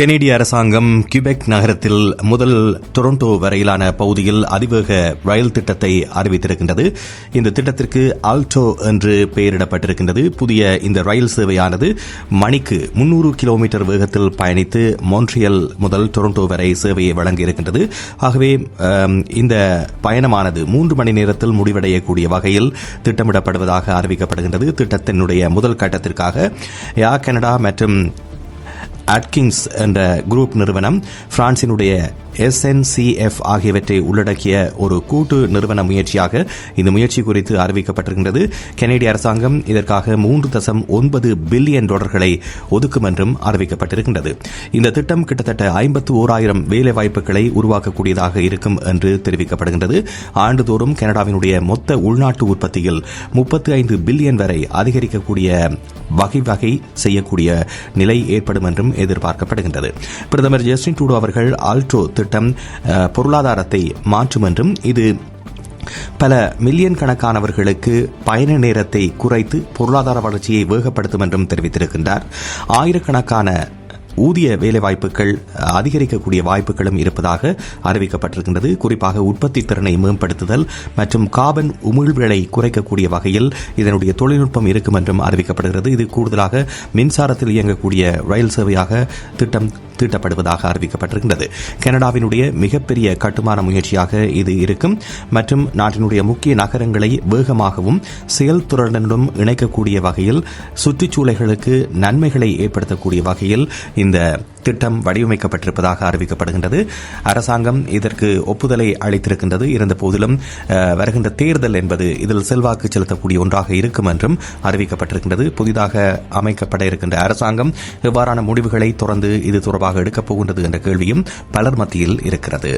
கெனடிய அரசாங்கம் கியூபெக் நகரத்தில் முதல் டொரண்டோ வரையிலான பகுதியில் அதிவேக ரயில் திட்டத்தை அறிவித்திருக்கின்றது. இந்த திட்டத்திற்கு ஆல்டோ என்று பெயரிடப்பட்டிருக்கின்றது. புதிய இந்த ரயில் சேவையானது மணிக்கு முன்னூறு கிலோமீட்டர் வேகத்தில் பயணித்து மோன்ட்ரியல் முதல் டொரண்டோ வரை சேவையை வழங்கியிருக்கின்றது. ஆகவே இந்த பயணமானது மூன்று மணி நேரத்தில் முடிவடையக்கூடிய வகையில் திட்டமிடப்படுவதாக அறிவிக்கப்படுகின்றது. திட்டத்தினுடைய முதல் கட்டத்திற்காக ஏர் கனடா மற்றும் அட்கிங்ஸ் என்ற குரூப் நிறுவனம் பிரான்சினுடைய எஸ்என்சிஎஃப் ஆகியவற்றை உள்ளடக்கிய ஒரு கூட்டு நிறுவன முயற்சியாக இந்த முயற்சி குறித்து அறிவிக்கப்பட்டிருக்கின்றது. கெனடிய அரசாங்கம் இதற்காக மூன்று தசம் ஒன்பது பில்லியன் டாலர்களை ஒதுக்கும் என்றும் அறிவிக்கப்பட்டிருக்கின்றது. இந்த திட்டம் கிட்டத்தட்ட ஐம்பத்து ஓராயிரம் வேலைவாய்ப்புகளை உருவாக்கக்கூடியதாக இருக்கும் என்று தெரிவிக்கப்படுகின்றது. ஆண்டுதோறும் கனடாவினுடைய மொத்த உள்நாட்டு உற்பத்தியில் முப்பத்தி ஐந்து பில்லியன் வரை அதிகரிக்கக்கூடிய வகை வகை செய்யக்கூடிய நிலை ஏற்படும் என்றும் எதிர்பார்க்கப்படுகின்றது. பிரதமர் ஜஸ்டின் ட்ரூடோ அவர்கள் ஆல்ட்ரோ திட்டம் பொருளாதாரத்தை மாற்றும் என்றும் இது பல மில்லியன் கணக்கானவர்களுக்கு பயண நேரத்தை குறைத்து பொருளாதார வளர்ச்சியை வேகப்படுத்தும் என்றும் தெரிவித்திருக்கின்றார். ஆயிரக்கணக்கான ஊதிய வேலைவாய்ப்புகள் அதிகரிக்கக்கூடிய வாய்ப்புகளும் இருப்பதாக அறிவிக்கப்பட்டிருக்கின்றது. குறிப்பாக உற்பத்தி திறனை மேம்படுத்துதல் மற்றும் கார்பன் உமிழ்வுகளை குறைக்கக்கூடிய வகையில் இதனுடைய தொழில்நுட்பம் இருக்கும் என்றும் அறிவிக்கப்படுகிறது. இது கூடுதலாக மின்சாரத்தில் இயங்கக்கூடிய ரயில் சேவையாக திட்டம் தீட்டப்படுவதாக அறிவிக்கப்பட்டிருக்கின்றது கனடாவினுடைய மிகப்பெரிய கட்டுமான முயற்சியாக இது இருக்கும். மற்றும் நாட்டினுடைய முக்கிய நகரங்களை வேகமாகவும் செயல்திறனுடன் இணைக்கக்கூடிய வகையில் சுற்றுச்சூழல்களுக்கு நன்மைகளை ஏற்படுத்தக்கூடிய வகையில் இந்த திட்டம் வடிவமைக்கப்பட்டிருப்பதாக அறிவிக்கப்படுகின்றது. அரசாங்கம் இதற்கு ஒப்புதலை அளித்திருக்கின்றது. இருந்த போதிலும் வருகின்ற தேர்தல் என்பது இதில் செல்வாக்கு செலுத்தக்கூடிய ஒன்றாக இருக்கும் என்றும் அறிவிக்கப்பட்டிருக்கின்றது. புதிதாக அமைக்கப்பட இருக்கின்ற அரசாங்கம் எவ்வாறான முடிவுகளை தொடர்ந்து இது தொடர்பாக எடுக்கப் போகின்றது என்ற கேள்வியும் பலர் மத்தியில் இருக்கிறது.